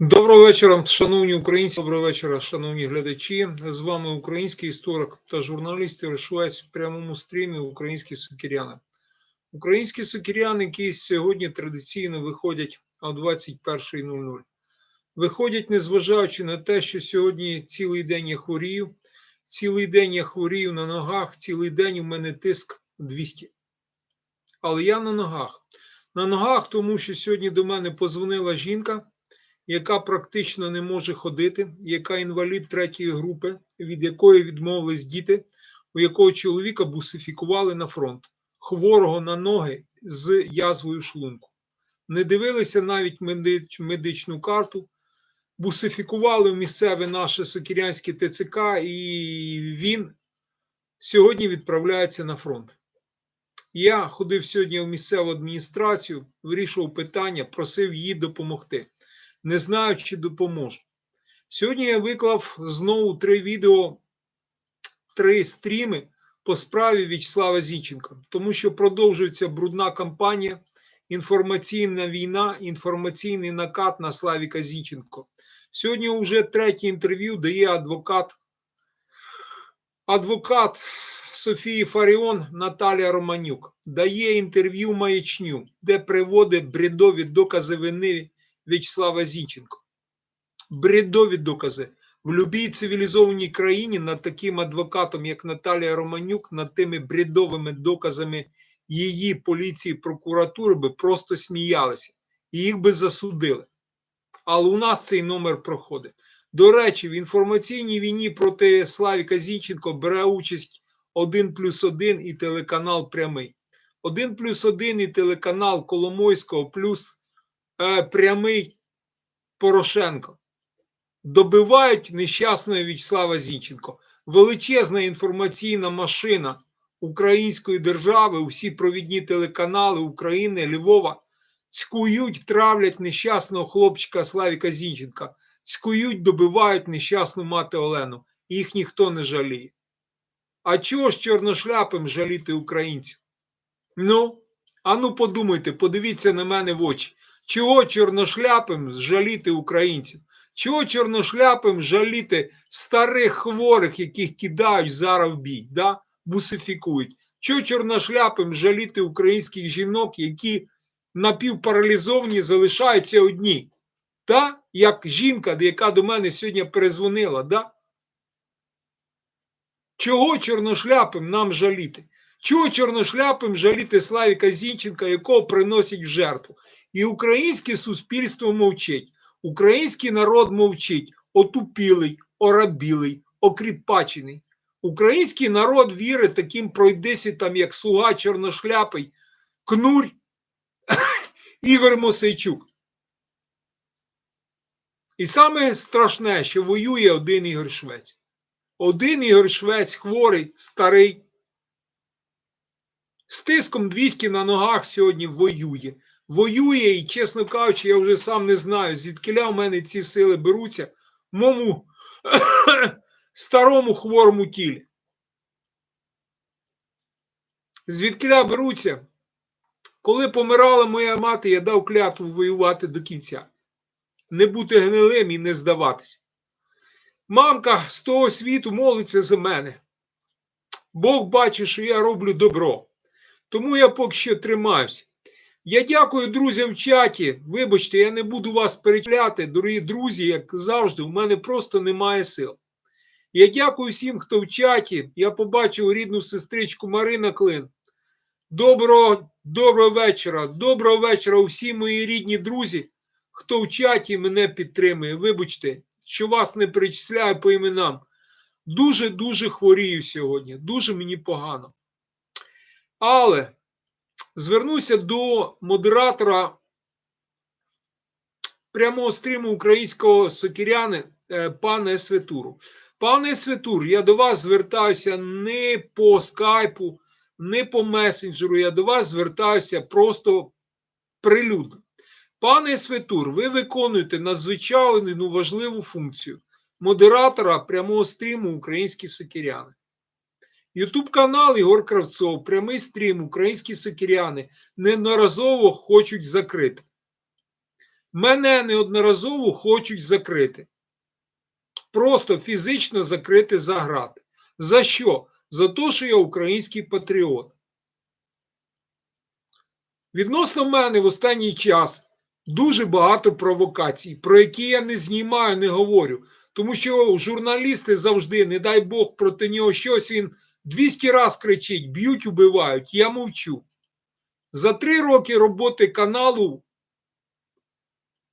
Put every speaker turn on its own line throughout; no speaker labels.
Доброго вечора, шановні українці. Доброго вечора, шановні глядачі. З вами український історик та журналіст Швець в прямому стрімі Українські сукіряни. Українські сукіряни, які сьогодні традиційно виходять о 21.00. Виходять, незважаючи на те, що сьогодні цілий день я хворію, цілий день я хворію на ногах, цілий день у мене тиск 200. Але я на ногах. На ногах, тому що сьогодні до мене позвонила жінка яка практично не може ходити, яка інвалід третьої групи, від якої відмовились діти, у якого чоловіка бусифікували на фронт, хворого на ноги з язвою шлунку. Не дивилися навіть медичну карту, бусифікували в місцеве наше Сокірянське ТЦК, і він сьогодні відправляється на фронт. Я ходив сьогодні в місцеву адміністрацію, вирішував питання, просив їй допомогти не знаю, чи допоможу. Сьогодні я виклав знову три відео, три стріми по справі В'ячеслава Зінченка, тому що продовжується брудна кампанія, інформаційна війна, інформаційний накат на Славіка Зінченко. Сьогодні вже третє інтерв'ю дає адвокат. Адвокат Софії Фаріон Наталія Романюк дає інтерв'ю маячню, де приводить бредові докази вини В'ячеслава Зінченко. Бредові докази. В будь-якій цивілізованій країні над таким адвокатом, як Наталія Романюк, над тими бредовими доказами її поліції, прокуратури би просто сміялися і їх би засудили. Але у нас цей номер проходить. До речі, в інформаційній війні проти Славіка Зінченко бере участь 1 плюс 1 і телеканал Прямий. 1 плюс 1 і телеканал Коломойського плюс е, прямий Порошенко. Добивають нещасного В'ячеслава Зінченко. Величезна інформаційна машина Української держави, усі провідні телеканали України, Львова цькують, травлять нещасного хлопчика Славіка Зінченка, цькують, добивають нещасну мати Олену. Їх ніхто не жаліє. А чого ж чорношляпим жаліти українців? Ну, а ну подумайте, подивіться на мене в очі. Чого чорношляпим жаліти українців? Чого чорношляпим жаліти старих хворих, яких кидають зараз в бій, да? бусифікують? Чого чорношляпим жаліти українських жінок, які напівпаралізовані залишаються одні? Та? Як жінка, яка до мене сьогодні перезвонила, да? Чого чорношляпим нам жаліти? Чого чорношляпим жаліти Славіка Зінченка, якого приносять в жертву? І українське суспільство мовчить, український народ мовчить, отупілий, орабілий, окріпачений. Український народ вірить таким пройдисвітам, як слуга чорношляпий, кнурь Ігор Мосейчук. І саме страшне, що воює один Ігор Швець. Один Ігор Швець хворий, старий, з тиском 200 на ногах сьогодні воює. Воює і, чесно кажучи, я вже сам не знаю, звідкиля в мене ці сили беруться в моєму старому хворому тілі. Звідкиля беруться, коли помирала моя мати, я дав клятву воювати до кінця, не бути гнилим і не здаватися. Мамка з того світу молиться за мене. Бог бачить, що я роблю добро. Тому я поки що тримаюся. Я дякую друзям в чаті. Вибачте, я не буду вас перечисляти, дорогі друзі, як завжди, у мене просто немає сил. Я дякую всім, хто в чаті. Я побачив рідну сестричку Марина Клин. Доброго доброго вечора. Доброго вечора усі мої рідні друзі, хто в чаті мене підтримує. Вибачте, що вас не перечисляю по іменам. Дуже-дуже хворію сьогодні. Дуже мені погано. Але звернуся до модератора прямого стріму українського сокіряни е, пана Светуру. Пане Светур, я до вас звертаюся не по скайпу, не по месенджеру. Я до вас звертаюся просто прилюдно. Пане Светур, ви виконуєте надзвичайну важливу функцію модератора прямого стріму Українські сокіряни. Ютуб канал Ігор Кравцов, прямий стрім, українські сокіряни неодноразово хочуть закрити. Мене неодноразово хочуть закрити. Просто фізично закрити за грати. За що? За те, що я український патріот. Відносно мене в останній час дуже багато провокацій, про які я не знімаю, не говорю. Тому що журналісти завжди, не дай Бог, проти нього щось він 200 раз кричить, б'ють, убивають. Я мовчу. За три роки роботи каналу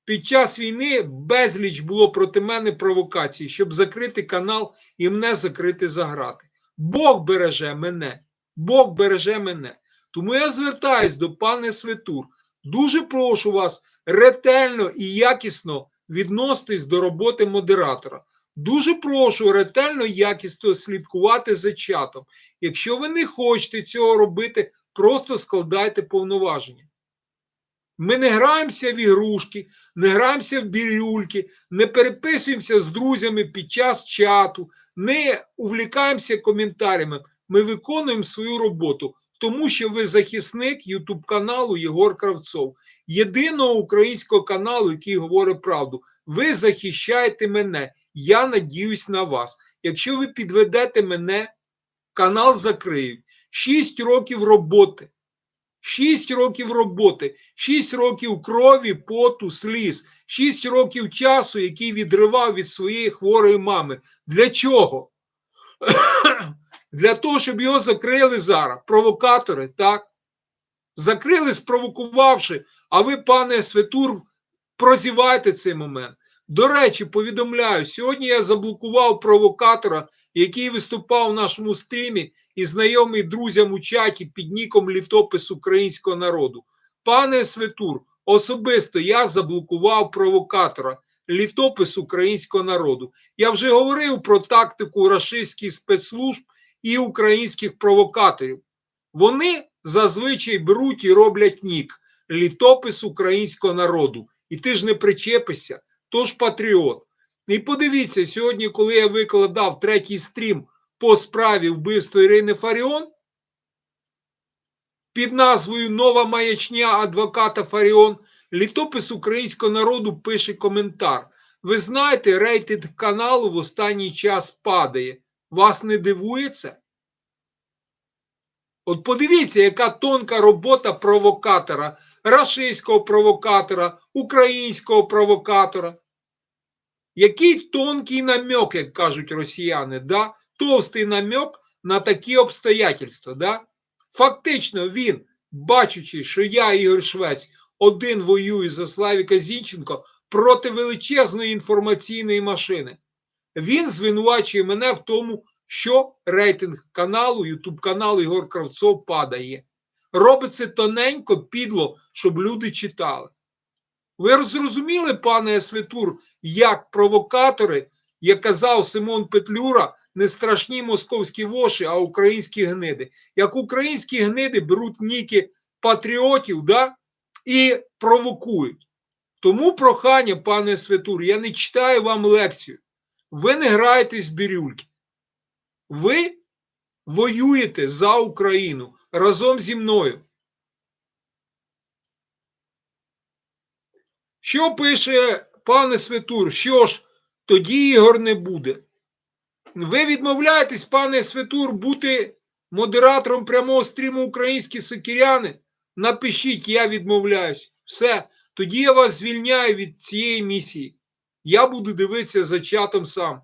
під час війни безліч було проти мене провокацій, щоб закрити канал і мене закрити за грати. Бог береже мене. Бог береже мене. Тому я звертаюсь до пане Светур. Дуже прошу вас ретельно і якісно відноситись до роботи модератора. Дуже прошу ретельно і якісно слідкувати за чатом. Якщо ви не хочете цього робити, просто складайте повноваження. Ми не граємося в ігрушки, не граємося в бірюльки, не переписуємося з друзями під час чату, не увлікаємося коментарями. Ми виконуємо свою роботу, тому що ви захисник Ютуб каналу Єгор Кравцов, єдиного українського каналу, який говорить правду. Ви захищаєте мене. Я надіюсь на вас. Якщо ви підведете мене, канал закриють. Шість років роботи. Шість років роботи, шість років крові, поту, сліз, шість років часу, який відривав від своєї хворої мами. Для чого? Для того, щоб його закрили зараз. Провокатори, так? Закрили, спровокувавши, а ви, пане Светур, прозівайте цей момент. До речі, повідомляю, сьогодні я заблокував провокатора, який виступав в нашому стрімі і знайомий друзям у чаті під ніком літопис українського народу. Пане Светур, особисто я заблокував провокатора, літопис українського народу. Я вже говорив про тактику рашистських спецслужб і українських провокаторів. Вони зазвичай беруть і роблять нік літопис українського народу. І ти ж не причепишся, тож патріот. І подивіться, сьогодні, коли я викладав третій стрім по справі вбивства Ірини Фаріон під назвою Нова маячня адвоката Фаріон, літопис українського народу пише коментар. Ви знаєте, рейтинг каналу в останній час падає. Вас не дивується? От подивіться, яка тонка робота провокатора, рашистського провокатора, українського провокатора. Який тонкий намек, як кажуть росіяни, да? товстий намек на такі обстоятельства. Да? Фактично, він, бачучи, що я, Ігор Швець, один воюю за Славіка Зінченко проти величезної інформаційної машини, він звинувачує мене в тому, що рейтинг каналу, Ютуб каналу Ігор Кравцов падає. Робиться тоненько, підло, щоб люди читали. Ви зрозуміли, пане Светур, як провокатори, як казав Симон Петлюра, не страшні московські воші, а українські гниди. Як українські гниди беруть ніки патріотів да, і провокують. Тому прохання, пане Светур, я не читаю вам лекцію. Ви не граєтесь в бірюльки. Ви воюєте за Україну разом зі мною. Що пише пане Светур? Що ж, тоді ігор не буде. Ви відмовляєтесь, пане Светур, бути модератором прямого стріму українські сокіряни? Напишіть, я відмовляюсь. Все, тоді я вас звільняю від цієї місії. Я буду дивитися за чатом сам.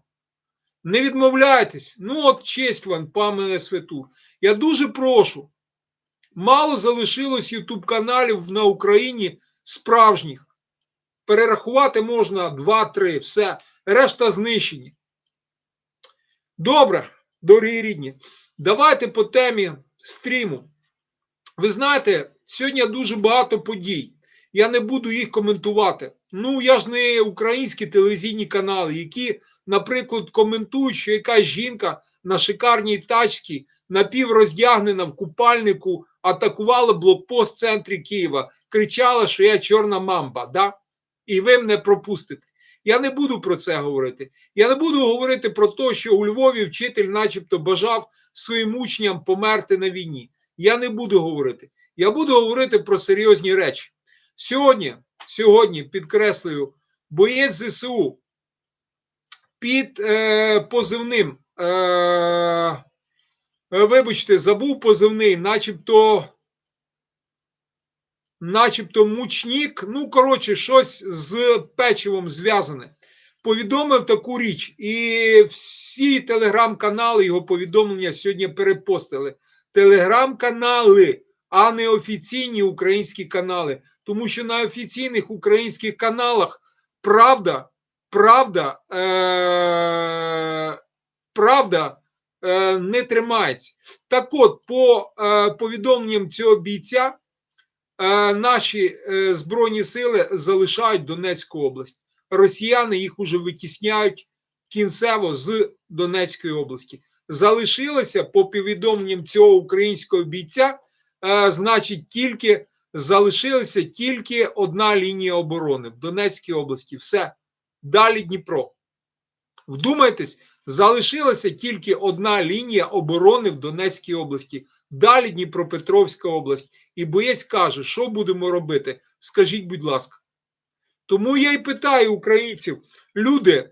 Не відмовляйтесь. Ну, от честь вам, пане Светур. Я дуже прошу. Мало залишилось ютуб каналів на Україні справжніх. Перерахувати можна 2-3, все. Решта знищені. Добре, дорогі рідні. Давайте по темі стріму. Ви знаєте, сьогодні дуже багато подій. Я не буду їх коментувати. Ну, я ж не українські телевізійні канали, які, наприклад, коментують, що якась жінка на шикарній тачці напівроздягнена в купальнику атакувала блокпост в центрі Києва, кричала, що я чорна мамба. да? І ви мене пропустите. Я не буду про це говорити. Я не буду говорити про те, що у Львові вчитель, начебто, бажав своїм учням померти на війні. Я не буду говорити. Я буду говорити про серйозні речі. Сьогодні, сьогодні підкреслюю, боєць ЗСУ під е, позивним. Е, е, вибачте, забув позивний, начебто. Начебто мучнік, ну, коротше, щось з печивом зв'язане. Повідомив таку річ, і всі телеграм-канали його повідомлення сьогодні перепостили. Телеграм-канали, а не офіційні українські канали. Тому що на офіційних українських каналах правда, правда, е- правда е- не тримається. Так от, по е- повідомленням цього бійця, е- наші е- Збройні сили залишають Донецьку область. Росіяни їх уже витісняють кінцево з Донецької області. Залишилося по повідомленням цього українського бійця, значить, тільки залишилася тільки одна лінія оборони в Донецькій області. Все. Далі Дніпро. Вдумайтесь, залишилася тільки одна лінія оборони в Донецькій області. Далі Дніпропетровська область. І боєць каже, що будемо робити? Скажіть, будь ласка. Тому я й питаю українців, люди,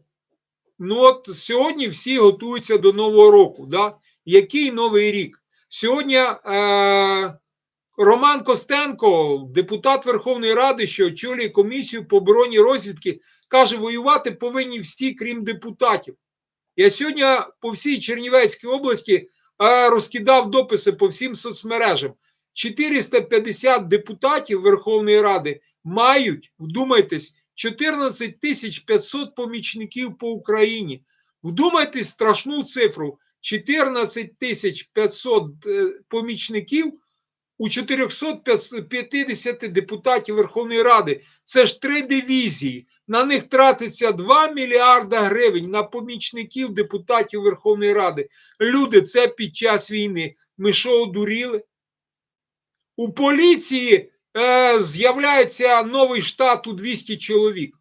ну от сьогодні всі готуються до Нового року. Да? Який новий рік? Сьогодні е- Роман Костенко, депутат Верховної Ради, що очолює комісію по обороні розвідки, каже, воювати повинні всі, крім депутатів. Я сьогодні по всій Чернівецькій області е, розкидав дописи по всім соцмережам. 450 депутатів Верховної Ради мають, вдумайтесь, 14 тисяч 500 помічників по Україні. Вдумайтесь страшну цифру: 14 тисяч 500 е, помічників у 450 депутатів Верховної Ради. Це ж три дивізії. На них тратиться 2 мільярда гривень на помічників депутатів Верховної Ради. Люди, це під час війни. Ми що одуріли? У поліції е, з'являється новий штат у 200 чоловік.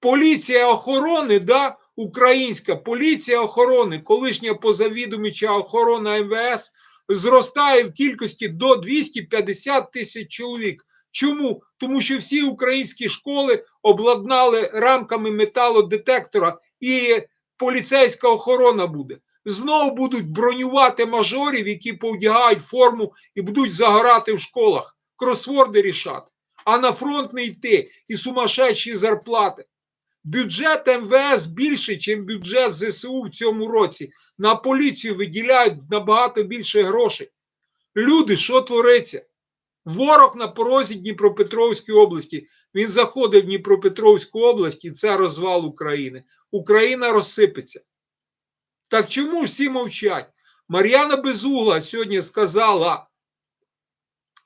Поліція охорони, да, українська поліція охорони, колишня позавідомича охорона МВС зростає в кількості до 250 тисяч чоловік. Чому? Тому що всі українські школи обладнали рамками металодетектора і поліцейська охорона буде. Знову будуть бронювати мажорів, які повдягають форму і будуть загорати в школах, кросворди рішати, а на фронт не йти і сумасшедші зарплати. Бюджет МВС більший, ніж бюджет ЗСУ в цьому році. На поліцію виділяють набагато більше грошей. Люди, що твориться? Ворог на порозі Дніпропетровської області. Він заходить в Дніпропетровську область і це розвал України. Україна розсипеться. Так чому всі мовчать? Мар'яна Безугла сьогодні сказала,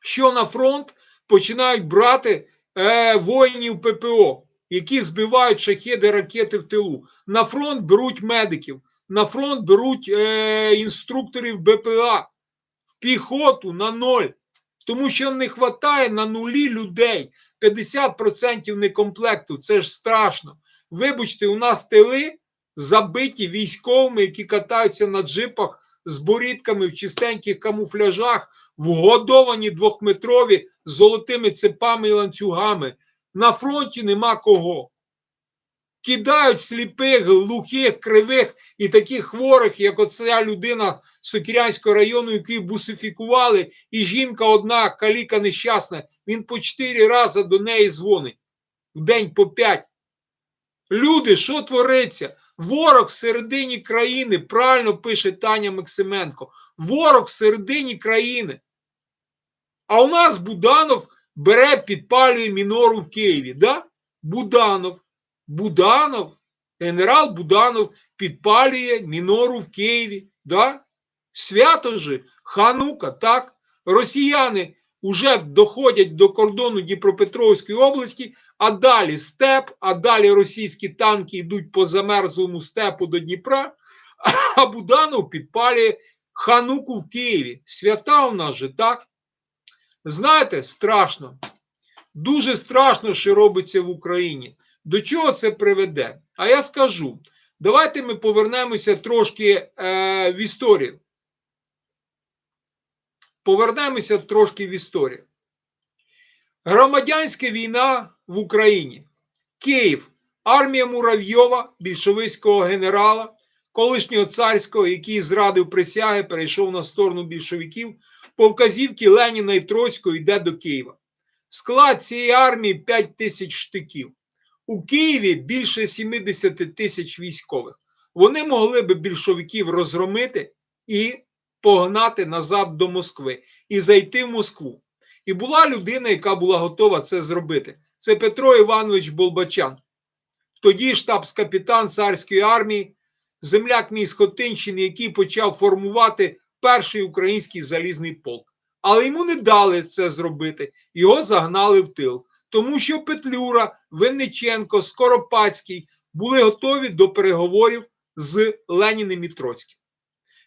що на фронт починають брати е, воїнів ППО, які збивають шахеди ракети в тилу. На фронт беруть медиків, на фронт беруть е, інструкторів БПА, в піхоту на ноль. Тому що не вистачає на нулі людей. 50% некомплекту. Це ж страшно. Вибачте, у нас тили забиті військовими, які катаються на джипах з борідками в чистеньких камуфляжах, вгодовані двохметрові золотими цепами і ланцюгами. На фронті нема кого. Кидають сліпих, глухих, кривих і таких хворих, як оця людина Сокірянського району, який бусифікували, і жінка одна, каліка нещасна, він по чотири рази до неї дзвонить. В день по п'ять. Люди, що твориться? Ворог всередині країни, правильно пише Таня Максименко. Ворог всередині країни. А у нас Буданов бере, підпалює мінору в Києві. Да? Буданов. Буданов, генерал Буданов підпалює мінору в Києві. Да? Свято же, ханука, так? Росіяни вже доходять до кордону Дніпропетровської області, а далі степ, а далі російські танки йдуть по замерзлому степу до Дніпра, а Буданов підпалює хануку в Києві. Свята у нас же так. Знаєте, страшно. Дуже страшно, що робиться в Україні. До чого це приведе? А я скажу: давайте ми повернемося трошки е, в історію. Повернемося трошки в історію. Громадянська війна в Україні. Київ, армія Муравйова, більшовицького генерала, колишнього царського, який зрадив присяги, перейшов на сторону більшовиків, по вказівці Леніна і Троцького йде до Києва. Склад цієї армії 5 тисяч штиків. У Києві більше 70 тисяч військових. Вони могли би більшовиків розгромити і погнати назад до Москви і зайти в Москву. І була людина, яка була готова це зробити. Це Петро Іванович Болбачан, тоді штабс-капітан царської армії, земляк мій з Хотинщини, який почав формувати перший український залізний полк. Але йому не дали це зробити, його загнали в тил, тому що Петлюра, Винниченко, Скоропадський були готові до переговорів з Леніним і Троцьким.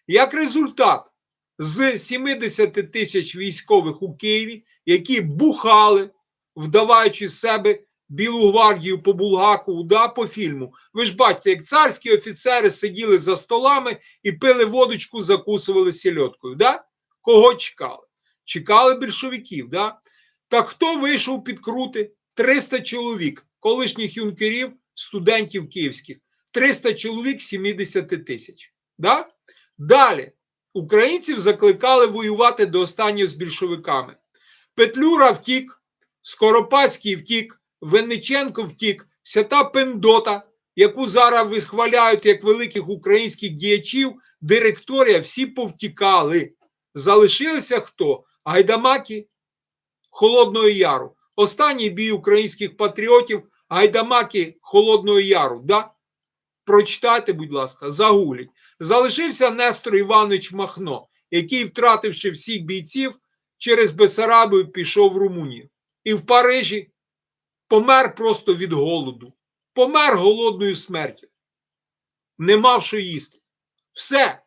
Як результат, з 70 тисяч військових у Києві, які бухали, вдаваючи себе Білу гвардію по Булгакову, да, по фільму. Ви ж бачите, як царські офіцери сиділи за столами і пили водочку, закусували сільоткою. Да? Кого чекали? Чекали більшовиків. Да? Так хто вийшов під крути? 300 чоловік, колишніх юнкерів, студентів київських. 300 чоловік 70 тисяч. Да? Далі українців закликали воювати до останнього з більшовиками. Петлюра втік, Скоропадський втік, Винниченко втік, вся та пендота, яку зараз висхваляють як великих українських діячів, директорія, всі повтікали. Залишилися хто? Гайдамаки Холодного Яру. Останній бій українських патріотів Гайдамаки Холодного Яру. Да? Прочитайте, будь ласка, загугліть. Залишився Нестор Іванович Махно, який, втративши всіх бійців, через Бесарабію пішов в Румунію. І в Парижі помер просто від голоду. Помер голодною смертю. Не мав що їсти. Все.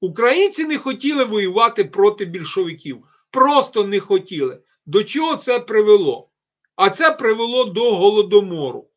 Українці не хотіли воювати проти більшовиків. Просто не хотіли. До чого це привело? А це привело до голодомору.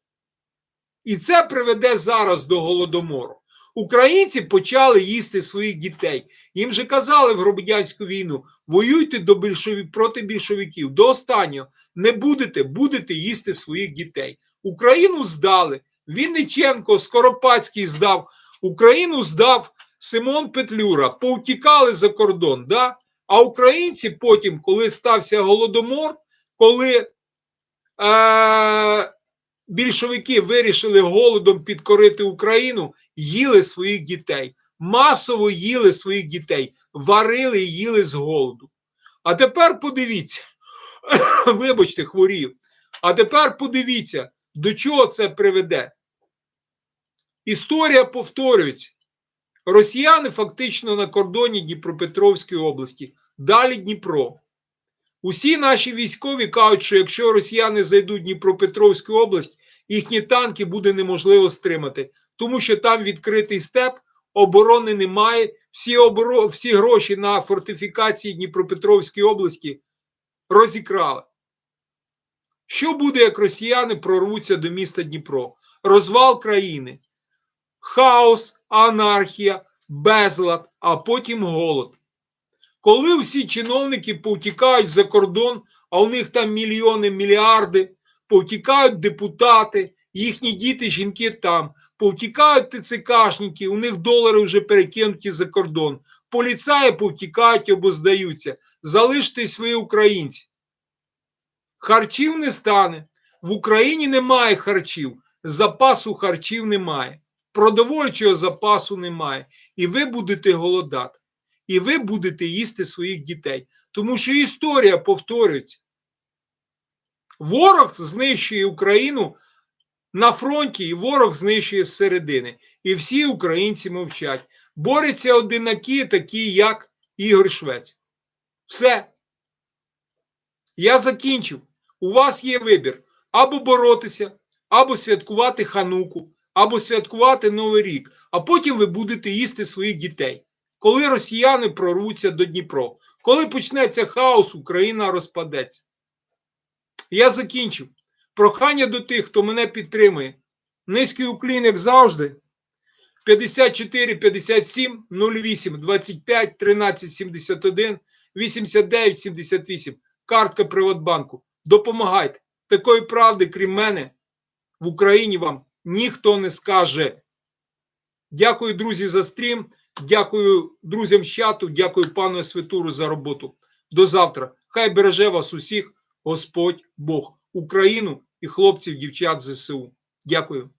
І це приведе зараз до голодомору. Українці почали їсти своїх дітей. Їм же казали в громадянську війну: воюйте до більшові, проти більшовиків. До останнього не будете, будете їсти своїх дітей. Україну здали. Вінниченко, Скоропадський здав. Україну здав Симон Петлюра. Повтікали за кордон. Да? А українці потім, коли стався голодомор, коли е- більшовики вирішили голодом підкорити Україну, їли своїх дітей. Масово їли своїх дітей, варили і їли з голоду. А тепер подивіться, вибачте, хворів. А тепер подивіться, до чого це приведе. Історія повторюється. Росіяни фактично на кордоні Дніпропетровської області, далі Дніпро. Усі наші військові кажуть, що якщо росіяни зайдуть в Дніпропетровську область, їхні танки буде неможливо стримати, тому що там відкритий степ, оборони немає. Всі, оборо... всі гроші на фортифікації Дніпропетровської області розікрали. Що буде, як росіяни прорвуться до міста Дніпро? Розвал країни, хаос, анархія, безлад, а потім голод. Коли всі чиновники повтікають за кордон, а у них там мільйони, мільярди, повтікають депутати, їхні діти, жінки там, повтікають ТЦКшники, у них долари вже перекинуті за кордон. Поліцаї повтікають або здаються. Залиштесь ви українці. Харчів не стане. В Україні немає харчів, запасу харчів немає, продовольчого запасу немає. І ви будете голодати і ви будете їсти своїх дітей. Тому що історія повторюється. Ворог знищує Україну на фронті, і ворог знищує зсередини. І всі українці мовчать. Борються одинаки, такі, як Ігор Швець. Все. Я закінчив. У вас є вибір: або боротися, або святкувати хануку, або святкувати Новий рік, а потім ви будете їсти своїх дітей коли росіяни прорвуться до Дніпро, коли почнеться хаос, Україна розпадеться. Я закінчив. Прохання до тих, хто мене підтримує. Низький уклін, як завжди. 54 57 08 25 13 71 89 78. Картка Приватбанку. Допомагайте. Такої правди, крім мене, в Україні вам ніхто не скаже. Дякую, друзі, за стрім. Дякую друзям чату. Дякую пану Святуру за роботу. До завтра. Хай береже вас усіх Господь Бог, Україну і хлопців, дівчат ЗСУ. Дякую.